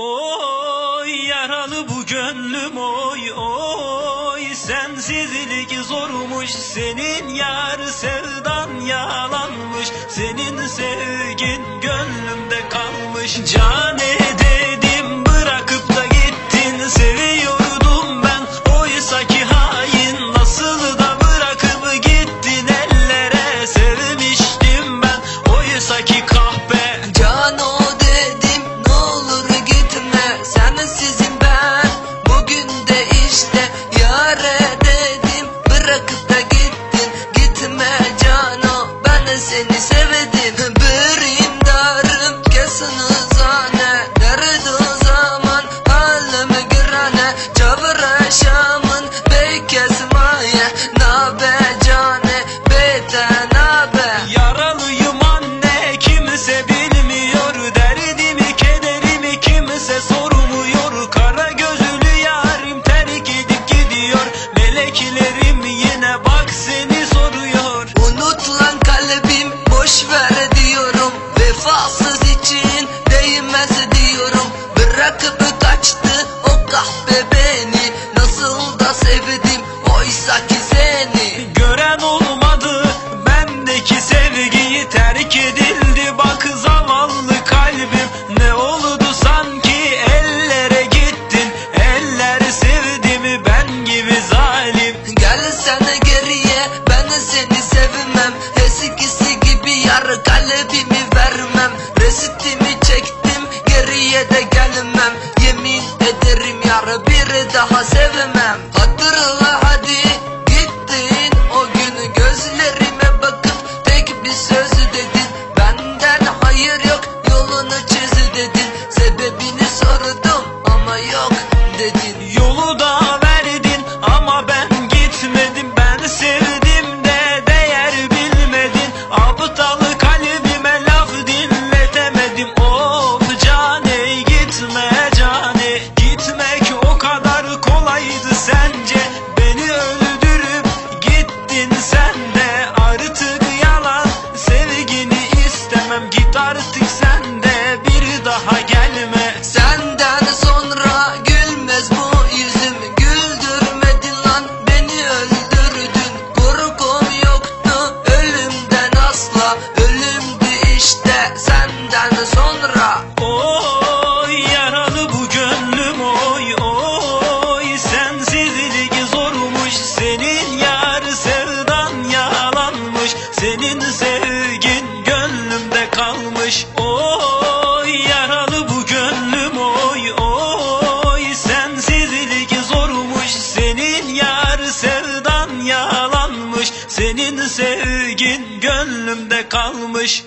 Oy yaralı bu gönlüm oy oy. Sensizlik zormuş senin yar sevdan yalanmış. Senin sevgin gönlümde kalmış. Cane terk edildi. Bak zavallı kalbim. Ne oldu sanki? Ellere gittin. Eller sevdi mi? Ben gibi zalim. Gel sen geriye. Ben seni sevmem. Eskisi gibi yar kalbimi vermem. Resitimi çektim. Geriye de gelmem. Yemin ederim yar bir daha sevmem Artık yalan. Sevgini istemem Git artık sen de bir daha gelme. Senden sonra gülmez bu yüzüm. Güldürmedin lan beni öldürdün. Korkum yoktu ölümden asla. Ölümdü işte senden sonra Senin sevgin gönlümde kalmış. Oy yaralı bu gönlüm oy oy. Sensizlik zormuş senin yar sevdan yalanmış. Senin sevgin gönlümde kalmış